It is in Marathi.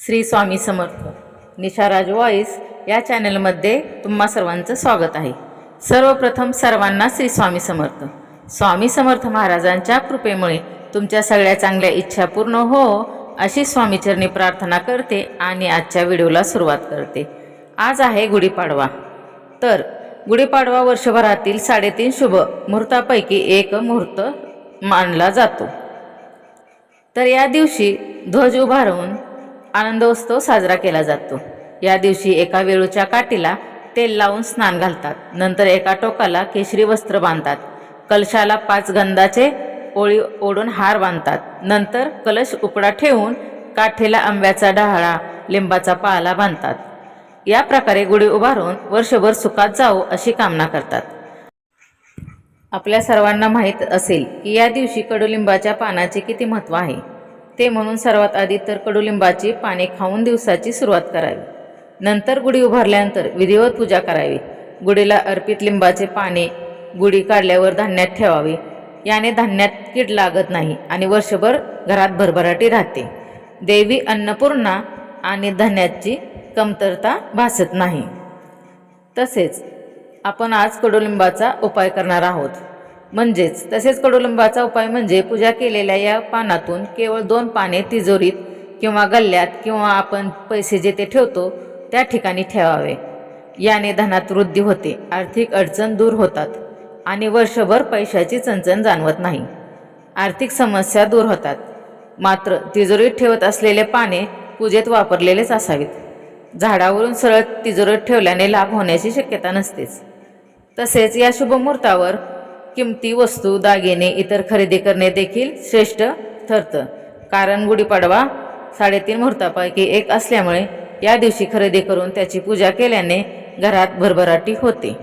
श्री स्वामी समर्थ. निशाराज वॉईस या चॅनलमध्ये तुम्हा सर्वांचं स्वागत आहे. सर्वप्रथम सर्वांना श्री स्वामी समर्थ. स्वामी समर्थ महाराजांच्या कृपेमुळे तुमच्या सगळ्या चांगल्या इच्छा पूर्ण हो अशी स्वामीचरणी प्रार्थना करते आणि आजच्या व्हिडिओला सुरुवात करते. आज आहे गुढीपाडवा. तर गुढीपाडवा वर्षभरातील साडेतीन शुभ मुहूर्तापैकी एक मुहूर्त मानला जातो. तर या दिवशी ध्वज उभारून आनंदोत्सव साजरा केला जातो. या दिवशी एका वेळूच्या काठीला तेल लावून स्नान घालतात. नंतर एका टोकाला केशरी वस्त्र बांधतात. कलशाला पाच गंधाचे ओळी ओढून हार बांधतात. नंतर कलश उकडा ठेवून काठीला आंब्याचा डहाळा लिंबाचा पाला बांधतात. या प्रकारे गुढी उभारून वर्षभर सुखात जाऊ अशी कामना करतात. आपल्या सर्वांना माहीत असेल की या दिवशी कडुलिंबाच्या पानाचे किती महत्त्व आहे. ते म्हणून सर्वात आधी तर कडुलिंबाची पाने खाऊन दिवसाची सुरुवात करावी. नंतर गुढी उभारल्यानंतर विधिवत पूजा करावी. गुढीला अर्पित लिंबाचे पाने गुढी काढल्यावर धान्यात ठेवावे. याने धान्यात कीड लागत नाही आणि वर्षभर घरात भरभराटी राहते. देवी अन्नपूर्णा आणि धान्याची कमतरता भासत नाही. तसेच आपण आज कडुलिंबाचा उपाय करणार आहोत. म्हणजेच तसेच कडुलिंबाचा उपाय म्हणजे पूजा केलेल्या या पानातून केवळ दोन पाने तिजोरीत किंवा गल्ल्यात किंवा आपण पैसे जेथे ठेवतो त्या ठिकाणी ठेवावे. याने धनात वृद्धी होते आर्थिक अडचण दूर होतात आणि वर्षभर पैशाची चणचण जाणवत नाही. आर्थिक समस्या दूर होतात. मात्र तिजोरीत ठेवत असलेले पाने पूजेत वापरलेलेच असावेत. झाडावरून सरळ तिजोरीत ठेवल्याने लाभ होण्याची शक्यता नसतेच. तसेच या शुभमुहूर्तावर किमती वस्तू दागिने इतर खरेदी करणे देखील श्रेष्ठ ठरतं. कारण गुढीपाडवा साडेतीन मुहूर्तापैकी एक असल्यामुळे या दिवशी खरेदी करून त्याची पूजा केल्याने घरात भरभराटी होते.